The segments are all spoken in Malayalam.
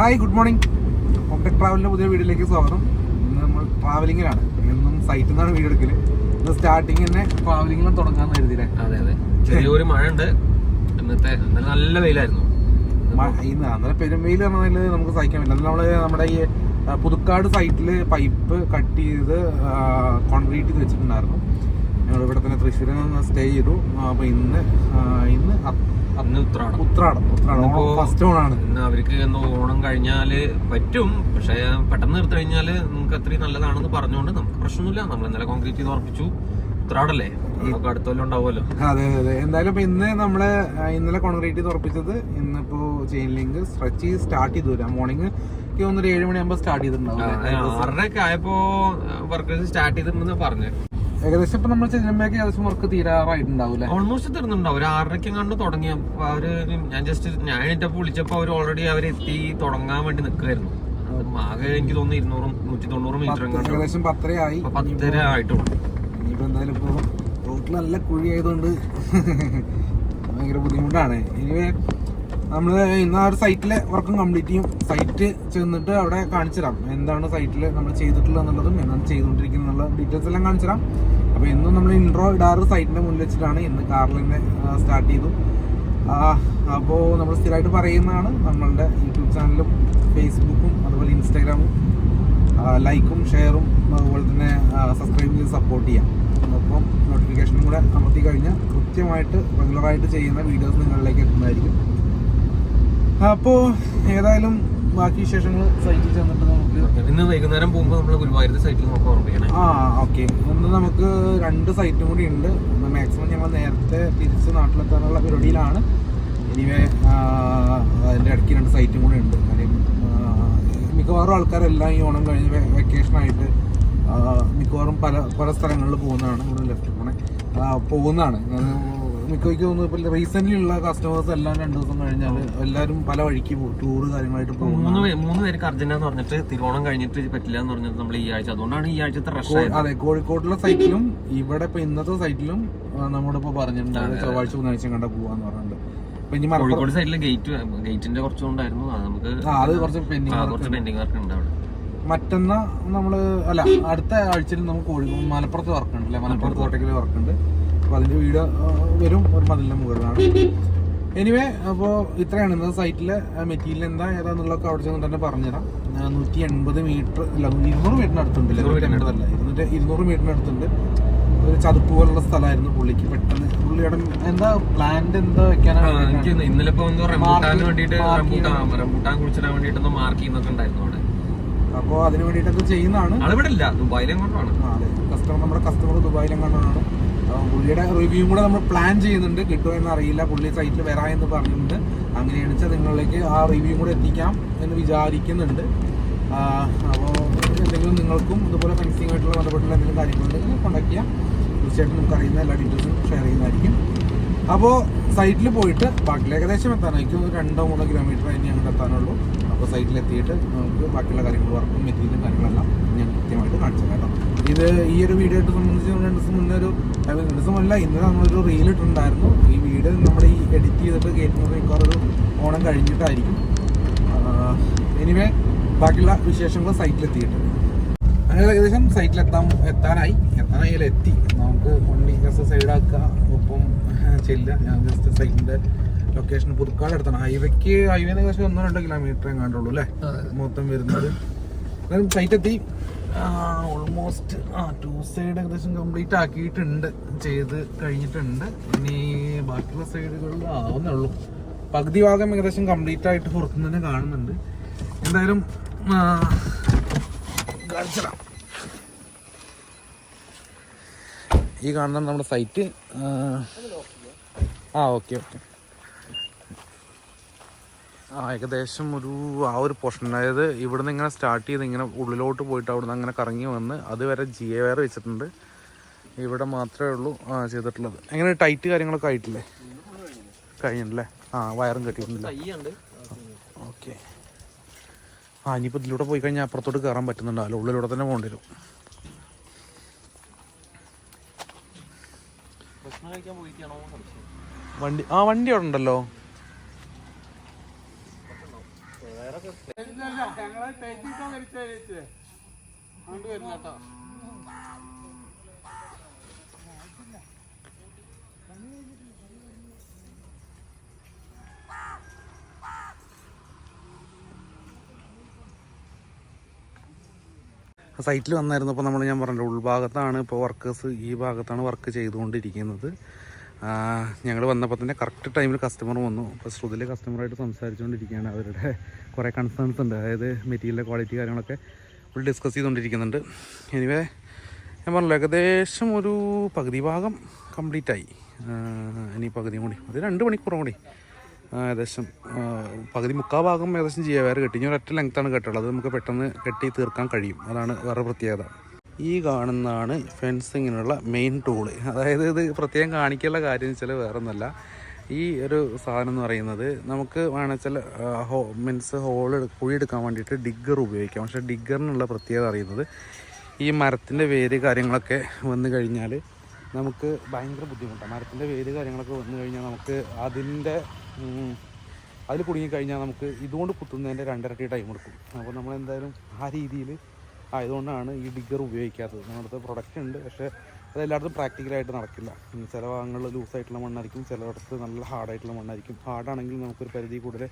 ഹായ് ഗുഡ് മോർണിംഗ് ഒപ്ടെക് ട്രാവലിന്റെ പുതിയ വീഡിയോയിലേക്ക് സ്വാഗതം. ഇന്ന് നമ്മൾ ട്രാവലിങ്ങിലാണ് എന്നും സൈറ്റിൽ നിന്നാണ് വീഡിയോ എടുക്കൽ. ഇന്ന് സ്റ്റാർട്ടിങ് തന്നെ ട്രാവലിങ്ങിലും തുടങ്ങാന്ന് കരുതിയില്ലേ? അതെ അതെ. ചെറിയൊരു മഴ ഉണ്ട് ഇന്നത്തെ നല്ല വെയിലായിരുന്നു. ഇന്ന് അന്നേരം പെരുമയിൽ പറഞ്ഞാൽ നമുക്ക് സഹിക്കാൻ പറ്റില്ല. നമ്മൾ നമ്മുടെ ഈ പുതുക്കാട് സൈറ്റിൽ പൈപ്പ് കട്ട് ചെയ്ത് കോൺക്രീറ്റ് ചെയ്ത് വെച്ചിട്ടുണ്ടായിരുന്നു. ഞങ്ങൾ ഇവിടെ തന്നെ തൃശ്ശൂരിൽ നിന്ന് സ്റ്റേ ചെയ്തു. അപ്പൊ ഇന്ന് ഇന്ന് അന്ന് ഉത്രാടം. ഉത്രാടം. ഉത്രാടം. ഫസ്റ്റ് ഓണാണ് ഇന്ന് അവർക്ക് എന്തോ ഓണം കഴിഞ്ഞാൽ പറ്റും. പക്ഷെ പെട്ടെന്ന് നിർത്തി കഴിഞ്ഞാൽ നമുക്ക് അത്രയും നല്ലതാണെന്ന് പറഞ്ഞുകൊണ്ട് നമുക്ക് പ്രശ്നമൊന്നുമില്ല. നമ്മൾ ഇന്നലെ കോൺക്രീറ്റ് ചെയ്ത് ഉറപ്പിച്ചു. ഉത്രാടല്ലേ? നമുക്ക് അടുത്തല്ലോ ഉണ്ടാവുമല്ലോ. അതെ അതെ എന്തായാലും ഇപ്പൊ ഇന്ന് നമ്മൾ ഇന്നലെ കോൺക്രീറ്റ് ചെയ്ത് ഉറപ്പിച്ചത് ഇന്നിപ്പോ ചെയിൻ ലിങ്ക് സ്ട്രെച്ച് ചെയ്ത് സ്റ്റാർട്ട് ചെയ്തു. വരാം മോർണിംഗ് ഒന്നര ഏഴ് മണിയാകുമ്പോൾ സ്റ്റാർട്ട് ചെയ്തിട്ടുണ്ടാവും? ആറരയൊക്കെ ആയപ്പോ വർക്കേഴ്സ് സ്റ്റാർട്ട് ചെയ്തിട്ടുണ്ടെന്ന് പറഞ്ഞു ഏകദേശം ഇപ്പൊ നമ്മൾ ചെല്ലുമ്പോഴേക്ക് ഏകദേശം വർക്ക് തീരാറായിട്ടുണ്ടാവില്ല? ഓൾമോസ്റ്റ് തീർന്നുണ്ടാവും ഒരു ആറരയ്ക്ക് കണ്ട് തുടങ്ങിയ അവർ ഞാൻ ജസ്റ്റ് ഞാൻ എണീറ്റപ്പോ വിളിച്ചപ്പോ അവർ ഓൾറെഡി അവർ എത്തി തുടങ്ങാൻ വേണ്ടി നിൽക്കുമായിരുന്നു ആകെ എനിക്ക് തോന്നുന്നു ഇരുന്നൂറും നൂറ്റി തൊണ്ണൂറും മീറ്റർ ഏകദേശം പത്തരയായി. ഇപ്പൊ പത്തര ആയിട്ടുള്ളൂ. ഇനിയിപ്പോ എന്തായാലും ഇപ്പോ റോട്ടിൽ നല്ല കുഴി ആയതുകൊണ്ട് ഭയങ്കര ബുദ്ധിമുട്ടാണ്. ഇനി നമ്മൾ ഇന്ന് ആ ഒരു സൈറ്റിലെ വർക്കും കംപ്ലീറ്റ് ചെയ്യും. സൈറ്റ് ചെന്നിട്ട് അവിടെ കാണിച്ചു തരാം എന്താണ് സൈറ്റിൽ നമ്മൾ ചെയ്തിട്ടുള്ളത് എന്നുള്ളതും എന്താണ് ചെയ്തുകൊണ്ടിരിക്കുന്നത് ഡീറ്റെയിൽസ് എല്ലാം കാണിച്ചു തരാം അപ്പോൾ ഇന്നും നമ്മൾ ഇൻട്രോ ഇടാറ് സൈറ്റിന്റെ മുന്നിൽ വെച്ചിട്ടാണ് ഇന്ന് തന്നെ സ്റ്റാർട്ട് ചെയ്തു. അപ്പോൾ നമ്മൾ സ്ഥിരമായിട്ട് പറയുന്നതാണ് നമ്മളുടെ യൂട്യൂബ് ചാനലും ഫേസ്ബുക്കും അതുപോലെ ഇൻസ്റ്റാഗ്രാമും ലൈക്കും ഷെയറും അതുപോലെ തന്നെ സബ്സ്ക്രൈബ് ചെയ്ത് സപ്പോർട്ട് ചെയ്യാം. അപ്പം നോട്ടിഫിക്കേഷനും കൂടെ അമർത്തി കഴിഞ്ഞാൽ കൃത്യമായിട്ട് റെഗുലറായിട്ട് ചെയ്യുന്ന വീഡിയോസ് നിങ്ങളിലേക്ക് എത്തുന്നതായിരിക്കും. അപ്പോൾ ഏതായാലും ബാക്കി വിശേഷങ്ങൾ സൈറ്റിൽ ചെന്നിട്ട് നമുക്ക് ഇന്ന് വൈകുന്നേരം പോകുമ്പോൾ നമ്മൾ ഗുരുവായൂർ സൈറ്റിൽ നമുക്ക് ഓർമ്മിക്കണേ ആ ഓക്കെ ഇന്ന് നമുക്ക് രണ്ട് സൈറ്റും കൂടി ഉണ്ട്. മാക്സിമം ഞങ്ങൾ നേരത്തെ തിരിച്ച് നാട്ടിലെത്താനുള്ള പരിപാടിയിലാണ്. ഇനിവേ അതിന്റെ ഇടയ്ക്ക് രണ്ട് സൈറ്റും കൂടി ഉണ്ട്. കാര്യം മിക്കവാറും ആൾക്കാരെല്ലാം ഈ ഓണം കഴിഞ്ഞ് വെക്കേഷനായിട്ട് മിക്കവാറും പല പല സ്ഥലങ്ങളിൽ പോകുന്നതാണ്. ഇവിടെ ലെഫ്റ്റ് പോണേ. പോകുന്നതാണ്. മിക്കവയ്ക്ക് തോന്നുന്നു ഇപ്പോൾ റീസെന്റ്ലി ഉള്ള കസ്റ്റമേഴ്സ് എല്ലാം രണ്ടു ദിവസം കഴിഞ്ഞാൽ എല്ലാവരും പല വഴിക്ക് പോകും ടൂറ് കാര്യങ്ങളായിട്ട് പോകും മൂന്ന് പേര് മൂന്ന് പേർക്ക് അർജന്റ് എന്ന് പറഞ്ഞിട്ട് തിരുവോണം കഴിഞ്ഞിട്ട് പറ്റില്ല എന്ന് പറഞ്ഞിട്ട് നമ്മൾ ഈ ആഴ്ച. അതുകൊണ്ടാണ് ഈ ആഴ്ചത്തെ റഷ് അതെ കോഴിക്കോട്ടുള്ള സൈറ്റിലും ഇവിടെ ഇപ്പൊ ഇന്നത്തെ സൈറ്റിലും നമ്മളിപ്പോ പറഞ്ഞിട്ടുണ്ട് ചൊവ്വാഴ്ച ബുധനാഴ്ച കണ്ട പോവാന്ന് പറഞ്ഞിട്ടുണ്ട്. മലപ്പുറം കോഴിക്കോട് സൈഡിൽ ഗേറ്റ് ഗേറ്റിന്റെ കുറച്ചുകൊണ്ടായിരുന്നു. നമുക്ക് അത് കുറച്ച് പെൻഡിങ് പെൻഡിങ് വർക്ക് ഉണ്ട്. അവിടെ. മറ്റന്നാ നമ്മൾ അല്ല അടുത്ത ആഴ്ചയിൽ നമുക്ക് കോഴിക്കോട് മലപ്പുറത്ത് വർക്ക് ഉണ്ട് അല്ലെ? മലപ്പുറത്ത് കോട്ടയ്ക്കൽ വർക്ക് ഉണ്ട് അപ്പൊ അതിന്റെ വീഡിയോ വരും. ഒരു മതിലിന്റെ മുകളിലാണ്. എനിവേ അപ്പോൾ ഇത്രയാണ് ഇന്നത്തെ സൈറ്റിലെ മെറ്റീരിയൽ എന്താ ഏതാന്നുള്ളതൊക്കെ അവിടെ ചെന്ന് തന്നെ പറഞ്ഞുതരാം. നൂറ്റി എൺപത് മീറ്റർ അല്ല ഇരുന്നൂറ് മീറ്ററിന് അടുത്തുണ്ട് നൂറ്റി എൺപതല്ല ഇരുന്നൂറ്റി ഇരുന്നൂറ് മീറ്ററിന് അടുത്തുണ്ട്. ഒരു ചതുപ്പ് പോലുള്ള സ്ഥലമായിരുന്നു പുള്ളിക്ക്. പെട്ടെന്ന് പുള്ളിയുടെ എന്താ പ്ലാന്റ് എന്താ വെക്കാനാണ് എനിക്ക് ഇന്നലെ ഇപ്പൊ വേണ്ടിട്ട് റംബൂട്ടാൻ റംബൂട്ടാൻ കുടിച്ചിടാൻ വേണ്ടിട്ട് മാർക്ക് ചെയ്യുന്നൊക്കെ ഉണ്ടായിരുന്നു അവിടെ. അപ്പോൾ അതിന് വേണ്ടിയിട്ടൊക്കെ ചെയ്യുന്നതാണ്. ഇല്ല അതെ. കസ്റ്റമർ നമ്മുടെ കസ്റ്റമർ ദുബായിലെങ്ങാണ്ടാണ് പുള്ളിയുടെ റിവ്യൂ കൂടെ നമ്മൾ പ്ലാൻ ചെയ്യുന്നുണ്ട്. കിട്ടുമോ എന്ന് അറിയില്ല. പുള്ളി സൈറ്റിൽ വരാ എന്ന് പറഞ്ഞിട്ടുണ്ട്. അങ്ങനെ വെച്ചാൽ നിങ്ങളിലേക്ക് ആ റിവ്യൂ കൂടെ എത്തിക്കാം എന്ന് വിചാരിക്കുന്നുണ്ട്. അപ്പോൾ എന്തെങ്കിലും നിങ്ങൾക്കും ഇതുപോലെ ഫെൻസിങ് ആയിട്ടുള്ള ബന്ധപ്പെട്ടുള്ള എന്തെങ്കിലും കാര്യങ്ങളുണ്ടെങ്കിൽ കോൺടാക്ട് ചെയ്യാം. തീർച്ചയായിട്ടും നമുക്ക് അറിയുന്ന എല്ലാ ഡീറ്റെയിൽസും ഷെയർ ചെയ്യുന്നതായിരിക്കും. അപ്പോൾ സൈറ്റിൽ പോയിട്ട് ബാക്കിൽ ഏകദേശം എത്താനായിരിക്കും. രണ്ടോ മൂന്നോ കിലോമീറ്റർ ഇനി ഞങ്ങൾക്ക് എത്താനുള്ളൂ. അപ്പോൾ സൈറ്റിൽ എത്തിയിട്ട് നമുക്ക് ബാക്കിയുള്ള കാര്യങ്ങൾ വർക്കും മെറ്റീരിയലും കാര്യങ്ങളെല്ലാം ഞാൻ കൃത്യമായിട്ട് കാണിച്ചു തരാം കേട്ടോ ഇത് ഈ ഒരു വീഡിയോ ഇട്ട് സംബന്ധിച്ച് രണ്ട് ദിവസം മുന്നേ ഒരു രണ്ട് ദിവസമല്ല ഇന്നലെ നമ്മളൊരു റീൽ ഇട്ടിട്ടുണ്ടായിരുന്നു. ഈ വീഡിയോ നമ്മുടെ ഈ എഡിറ്റ് ചെയ്തിട്ട് കയറ്റുന്നത് മിക്കവാറും ഓണം കഴിഞ്ഞിട്ടായിരിക്കും. എനിവേ ബാക്കിയുള്ള വിശേഷങ്ങൾ സൈറ്റിലെത്തിയിട്ട് അങ്ങനെ ഏകദേശം സൈറ്റിൽ എത്താൻ എത്താനായി. എത്താനായി എത്തി. നമുക്ക് വണ്ടി ജസ്റ്റ് സൈഡാക്കുക ഒപ്പം ചെല്ലുക. ഞാൻ ജസ്റ്റ് സൈറ്റിന്റെ ലൊക്കേഷൻ പുതുക്കാട് അടുത്താണ് ഹൈവേക്ക് ഹൈവേ ഏകദേശം ഒന്നോ രണ്ടോ കിലോമീറ്ററേ കണ്ടുള്ളൂ അല്ലേ? മൊത്തം വരുന്നത്. സൈറ്റ് എത്തി. ഓൾമോസ്റ്റ് ആ ടു സൈഡ് ഏകദേശം കംപ്ലീറ്റ് ആക്കിയിട്ടുണ്ട്. ചെയ്ത് കഴിഞ്ഞിട്ടുണ്ട്. ഇനി ബാക്കിയുള്ള സൈഡുകളിൽ ആവുന്നേ ഉള്ളൂ പകുതി ഭാഗം ഏകദേശം കംപ്ലീറ്റ് ആയിട്ട് പുറത്തുനിന്ന് തന്നെ കാണുന്നുണ്ട്. എന്തായാലും കാണിച്ചിടാം ഈ കാണുന്ന നമ്മുടെ സൈറ്റ് ആ ഓക്കെ ഓക്കെ ആ ഏകദേശം ഒരു ആ ഒരു പോർഷൻ അതായത് ഇവിടുന്ന് ഇങ്ങനെ സ്റ്റാർട്ട് ചെയ്ത് ഇങ്ങനെ ഉള്ളിലോട്ട് പോയിട്ട് അവിടുന്ന് അങ്ങനെ കറങ്ങി വന്ന് അതുവരെ ജി എ വയർ വെച്ചിട്ടുണ്ട്. ഇവിടെ മാത്രമേ ഉള്ളൂ ആ ചെയ്തിട്ടുള്ളത്. എങ്ങനെ ടൈറ്റ് കാര്യങ്ങളൊക്കെ ആയിട്ടില്ലേ? കഴിഞ്ഞിട്ടില്ലേ ആ വയറും കെട്ടിയിട്ടില്ല കയ്യുണ്ട് ഓക്കെ ആ ഇനിയിപ്പോൾ ഇതിലൂടെ പോയി കഴിഞ്ഞാൽ അപ്പുറത്തോട്ട് കയറാൻ പറ്റുന്നുണ്ടാവില്ല ഉള്ളിലൂടെ തന്നെ പോകേണ്ടി വരും. വണ്ടി ആ വണ്ടി അവിടെ ഉണ്ടല്ലോ. സൈറ്റിൽ വന്നായിരുന്നപ്പോൾ നമ്മൾ ഞാൻ പറഞ്ഞല്ലോ ഉൾഭാഗത്താണ് ഇപ്പോൾ വർക്കേഴ്സ് ഈ ഭാഗത്താണ് വർക്ക് ചെയ്തുകൊണ്ടിരിക്കുന്നത്. ഞങ്ങൾ വന്നപ്പോൾ തന്നെ കറക്റ്റ് ടൈമിൽ കസ്റ്റമർ വന്നു. അപ്പോൾ ശ്രുതിലെ കസ്റ്റമറായിട്ട് സംസാരിച്ചുകൊണ്ടിരിക്കുകയാണ്. അവരുടെ കുറേ കൺസേൺസ് ഉണ്ട്. അതായത് മെറ്റീരിയലിന്റെ ക്വാളിറ്റി കാര്യങ്ങളൊക്കെ ഫുൾ ഡിസ്കസ് ചെയ്തുകൊണ്ടിരിക്കുന്നുണ്ട്. എനിവേ ഞാൻ പറഞ്ഞല്ലോ ഏകദേശം ഒരു പകുതി ഭാഗം കംപ്ലീറ്റ് ആയി. ഇനി പകുതിയും കൂടി. അത് രണ്ട് മണിക്കൂറും കൂടി. ഏകദേശം പകുതി മുക്കാൽ ഭാഗം ഏകദേശം ചെയ്യാൻ വേറെ കെട്ടി. ഇനി ഒരൊറ്റ ലെങ്ത്താണ് കെട്ടുള്ളത് അത് നമുക്ക് പെട്ടെന്ന് കെട്ടി തീർക്കാൻ കഴിയും. അതാണ് വേറെ പ്രത്യേകത. ഈ കാണുന്നതാണ് ഫെൻസിങ്ങിനുള്ള മെയിൻ ടൂൾ അതായത് ഇത് പ്രത്യേകം കാണിക്കാനുള്ള കാര്യം എന്ന് വെച്ചാൽ വേറെ ഒന്നുമല്ല ഈ ഒരു സാധനം എന്ന് പറയുന്നത് നമുക്ക് വേണമെച്ചാൽ ഹോ മീൻസ് ഹോൾ കുഴി എടുക്കാൻ വേണ്ടിയിട്ട് ഡിഗ്ഗർ ഉപയോഗിക്കാം. പക്ഷേ ഡിഗ്ഗറിനുള്ള പ്രത്യേകത അറിയുന്നത് ഈ മരത്തിന്റെ വേര് കാര്യങ്ങളൊക്കെ വന്നു കഴിഞ്ഞാൽ നമുക്ക് ഭയങ്കര ബുദ്ധിമുട്ടാണ് മരത്തിന്റെ വേര് കാര്യങ്ങളൊക്കെ വന്നു കഴിഞ്ഞാൽ നമുക്ക് അതിന്റെ അതിൽ കുടുങ്ങിക്കഴിഞ്ഞാൽ നമുക്ക് ഇതുകൊണ്ട് കുത്തുന്നതിന്റെ രണ്ടിരട്ടി ടൈം എടുക്കും അപ്പോൾ നമ്മൾ എന്തായാലും ആ രീതിയിൽ ആയതുകൊണ്ടാണ് ഈ ഡിഗർ ഉപയോഗിക്കാത്തത്. നമ്മുടെ പ്രൊഡക്റ്റ് ഉണ്ട്. പക്ഷേ അത് എല്ലായിടത്തും പ്രാക്ടിക്കലായിട്ട് നടക്കില്ല. ചില ഭാഗങ്ങളിൽ ലൂസായിട്ടുള്ള മണ്ണായിരിക്കും ചിലയിടത്ത് നല്ല ഹാർഡായിട്ടുള്ള മണ്ണായിരിക്കും. ഹാർഡാണെങ്കിൽ നമുക്കൊരു പരിധി കൂടുതൽ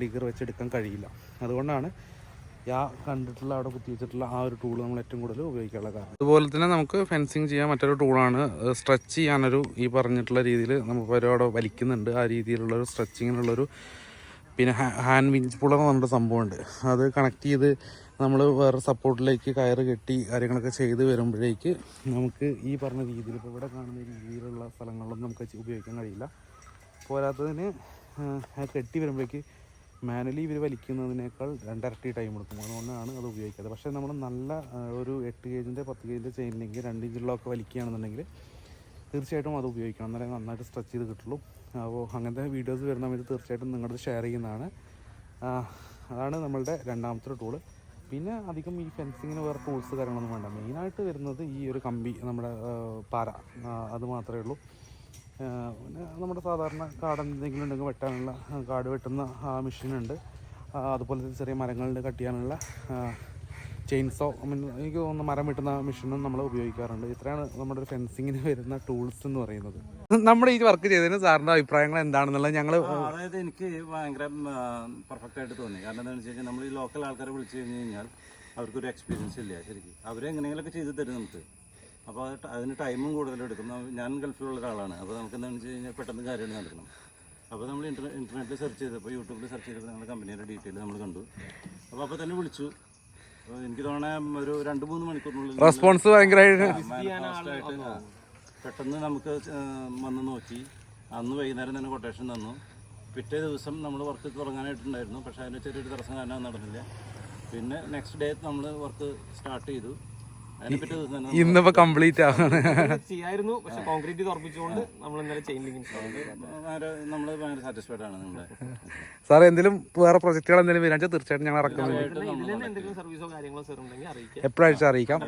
ഡിഗർ വെച്ചെടുക്കാൻ കഴിയില്ല. അതുകൊണ്ടാണ് ആ കണ്ടിട്ടുള്ള അവിടെ കുത്തി വെച്ചിട്ടുള്ള ആ ഒരു ടൂൾ നമ്മൾ ഏറ്റവും കൂടുതൽ ഉപയോഗിക്കാനുള്ള കാരണം. അതുപോലെ തന്നെ നമുക്ക് ഫെൻസിങ് ചെയ്യാൻ മറ്റൊരു ടൂളാണ് സ്ട്രെച്ച് ചെയ്യാനൊരു ഈ പറഞ്ഞിട്ടുള്ള രീതിയിൽ നമുക്ക് അവിടെ വലിക്കുന്നുണ്ട്. ആ രീതിയിലുള്ളൊരു സ്ട്രെച്ചിങ്ങിനുള്ളൊരു പിന്നെ ഹാൻഡ് വിഞ്ച് പുളർ എന്ന് പറഞ്ഞിട്ട് സംഭവമുണ്ട്. അത് കണക്ട് ചെയ്ത് നമ്മൾ വേറെ സപ്പോർട്ടിലേക്ക് കയറ് കെട്ടി കാര്യങ്ങളൊക്കെ ചെയ്ത് വരുമ്പോഴേക്ക് നമുക്ക് ഈ പറഞ്ഞ രീതിയിൽ ഇപ്പോൾ ഇവിടെ കാണുന്ന രീതിയിലുള്ള സ്ഥലങ്ങളിലൊന്നും നമുക്ക് ഉപയോഗിക്കാൻ കഴിയില്ല. പോരാത്തതിന് കെട്ടി വരുമ്പോഴേക്ക് മാനുവലി ഇവർ വലിക്കുന്നതിനേക്കാൾ രണ്ടരട്ടി ടൈം എടുക്കും. അതുകൊണ്ടാണ് അത് ഉപയോഗിക്കാത്തത്. പക്ഷേ നമ്മൾ നല്ല ഒരു എട്ട് കേജിന്റെ പത്ത് കേജിന്റെ ചെയിൻ ലിങ്ക് രണ്ട് ഇഞ്ചിലൊക്കെ വലിക്കുകയാണെന്നുണ്ടെങ്കിൽ തീർച്ചയായിട്ടും അത് ഉപയോഗിക്കണം. എന്നാലേ നന്നായിട്ട് സ്ട്രെച്ച് ചെയ്ത് കിട്ടുള്ളൂ. അപ്പോൾ അങ്ങനത്തെ വീഡിയോസ് വരുന്ന സമയത്ത് തീർച്ചയായിട്ടും നിങ്ങളുടെ ഷെയർ ചെയ്യുന്നതാണ്. അതാണ് നമ്മളുടെ രണ്ടാമത്തെ ടൂൾ പിന്നെ അധികം ഈ ഫെൻസിങ്ങിന് വേറെ ടൂൾസ് കാര്യങ്ങളൊന്നും വേണ്ട. മെയിനായിട്ട് വരുന്നത് ഈ ഒരു കമ്പി നമ്മുടെ പാര അത് മാത്രമേ ഉള്ളൂ. പിന്നെ നമ്മുടെ സാധാരണ കാട് എന്തെങ്കിലും ഉണ്ടെങ്കിൽ വെട്ടാനുള്ള കാട് വെട്ടുന്ന മെഷീനുണ്ട് അതുപോലെ ചെറിയ മരങ്ങളുടെ കട്ട് ചെയ്യാനുള്ള ചെയിൻസോ എനിക്ക് തോന്നുന്നു മരം വെട്ടുന്ന മെഷീനും നമ്മൾ ഉപയോഗിക്കാറുണ്ട്. ഇത്രയാണ് നമ്മുടെ ഒരു ഫെൻസിങ്ങിന് വരുന്ന ടൂൾസ് എന്ന് പറയുന്നത്. നമ്മൾ ഈ വർക്ക് ചെയ്തതിന് സാറിന്റെ അഭിപ്രായങ്ങൾ എന്താണെന്നുള്ളത് ഞങ്ങൾ അതായത് എനിക്ക് ഭയങ്കര പെർഫെക്റ്റ് ആയിട്ട് തോന്നി. കാരണം എന്താണെന്ന് വെച്ച് കഴിഞ്ഞാൽ നമ്മൾ ഈ ലോക്കൽ ആൾക്കാരെ വിളിച്ചു കഴിഞ്ഞ് കഴിഞ്ഞാൽ അവർക്കൊരു എക്സ്പീരിയൻസ് ഇല്ല ശരിക്കും. അവരെ എങ്ങനെയെങ്കിലുമൊക്കെ ചെയ്ത് തരും നമുക്ക്. അപ്പോൾ അതിന് ടൈമും കൂടുതലെടുക്കും ഞാൻ ഗൾഫിലുള്ള ഒരാളാണ്. അപ്പോൾ നമുക്ക് എന്താണെന്ന് വെച്ച് കഴിഞ്ഞാൽ പെട്ടെന്ന് കാര്യങ്ങൾ നടക്കണം. അപ്പോൾ നമ്മൾ ഇന്റർനെ ഇന്റർനെറ്റിൽ സെർച്ച് ചെയ്തപ്പോൾ യൂട്യൂബിൽ സെർച്ച് ചെയ്തപ്പോൾ നമ്മുടെ കമ്പനിയുടെ ഡീറ്റെയിൽ നമ്മൾ കണ്ടു. അപ്പോൾ അപ്പോൾ തന്നെ വിളിച്ചു. എനിക്ക് തോന്നണേ ഒരു രണ്ട് മൂന്ന് മണിക്കൂറിനുള്ളിൽ റെസ്പോൺസ് ഭയങ്കരമായിട്ട് പെട്ടെന്ന് നമുക്ക് വന്ന് നോക്കി. അന്ന് വൈകുന്നേരം തന്നെ കൊട്ടേഷൻ തന്നു. പിറ്റേ ദിവസം നമ്മൾ വർക്ക് തുടങ്ങാനായിട്ടുണ്ടായിരുന്നു. പക്ഷേ അതിന് ചെറിയൊരു തടസ്സം കാരണം നടന്നില്ല. പിന്നെ നെക്സ്റ്റ് ഡേ നമ്മൾ വർക്ക് സ്റ്റാർട്ട് ചെയ്തു. ഇന്നിപ്പോൾ കംപ്ലീറ്റ് ആവാണ്. ചെയ്യായിരുന്നു. പക്ഷെ കോൺക്രീറ്റ് തുറപ്പിച്ചുകൊണ്ട് നമ്മൾ ഇന്നലെ ചെയിൻ ലിങ്ക് നമ്മൾ ഭയങ്കര സാറ്റിസ്ഫൈഡ് ആണ് നമ്മുടെ സാർ എന്തെങ്കിലും വേറെ പ്രൊജക്ടുകൾ എന്തെങ്കിലും വരാൻ തീർച്ചയായിട്ടും ഞങ്ങൾ ഇറക്കുന്നത് ഇതിൽ എന്തെങ്കിലും സർവീസോ കാര്യങ്ങളോ സാർ ഉണ്ടെങ്കിൽ അറിയിക്കാം. എപ്പോഴാഴ്ച അറിയിക്കാം.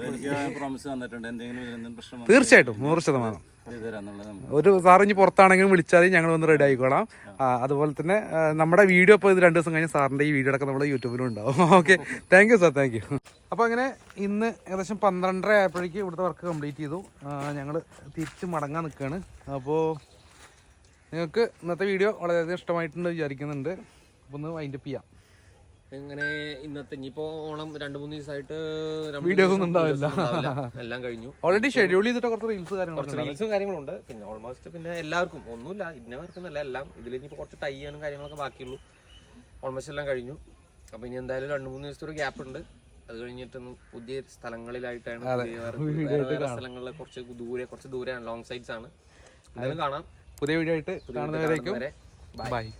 പ്രോമിസ് തന്നിട്ടുണ്ട് എന്തെങ്കിലും പ്രശ്നം തീർച്ചയായിട്ടും നൂറ് ശതമാനം. ഒരു സാർ ഇനി പുറത്താണെങ്കിലും വിളിച്ചാൽ ഞങ്ങൾ വന്ന് റെഡി ആയിക്കോളാം. അതുപോലെ തന്നെ നമ്മുടെ വീഡിയോ ഇപ്പോൾ ഇത് രണ്ട് ദിവസം കഴിഞ്ഞ് സാറിന്റെ ഈ വീഡിയോ അടക്കം നമ്മുടെ യൂട്യൂബിലും ഉണ്ടാവും. Okay thank you sir thank you അപ്പോൾ അങ്ങനെ ഇന്ന് ഏകദേശം പന്ത്രണ്ടര ആയപ്പോഴേക്ക് ഇവിടുത്തെ വർക്ക് കംപ്ലീറ്റ് ചെയ്തു. ഞങ്ങൾ തിരിച്ച് മടങ്ങാൻ നിൽക്കുകയാണ് അപ്പോൾ നിങ്ങൾക്ക് ഇന്നത്തെ വീഡിയോ വളരെയധികം ഇഷ്ടമായിട്ടുണ്ട് വിചാരിക്കുന്നുണ്ട്. അപ്പോൾ ഒന്ന് വൈൻഡപ്പ് ചെയ്യാം. എങ്ങനെ ഇന്നത്തെ ഇനിയിപ്പോ ഓണം രണ്ടു മൂന്ന് ദിവസമായിട്ട് വീഡിയോസ് ഒന്നും ഉണ്ടാവില്ല. എല്ലാം കഴിഞ്ഞു. ഓൾറെഡി ഷെഡ്യൂൾ ചെയ്തിട്ട് കുറച്ച് റീൽസ് കുറച്ച് റീൽസും കാര്യങ്ങളുണ്ട്. പിന്നെ ഓൾമോസ്റ്റ് പിന്നെ എല്ലാവർക്കും. ഒന്നുമില്ല. ഇന്നവർക്കെന്നല്ല എല്ലാം ഇതിൽ ഇനിയിപ്പോ കുറച്ച് ടൈ ചെയ്യാനും കാര്യങ്ങളൊക്കെ ബാക്കിയുള്ളൂ. ഓൾമോസ്റ്റ് എല്ലാം കഴിഞ്ഞു. അപ്പൊ ഇനി എന്തായാലും രണ്ട് മൂന്ന് ദിവസത്തെ ഒരു ഗ്യാപ്പ് ഉണ്ട്. അത് കഴിഞ്ഞിട്ടൊന്നും പുതിയ സ്ഥലങ്ങളിലായിട്ടാണ് വേറെ- സ്ഥലങ്ങളിൽ കുറച്ച് ദൂരെ കുറച്ച് ദൂരെയാണ്. ലോങ് സൈഡ്സ് ആണ്. എന്തായാലും കാണാം. പുതിയ വീഡിയോ ആയിട്ട് കാണുന്നവരേക്കും. വരെ ബൈ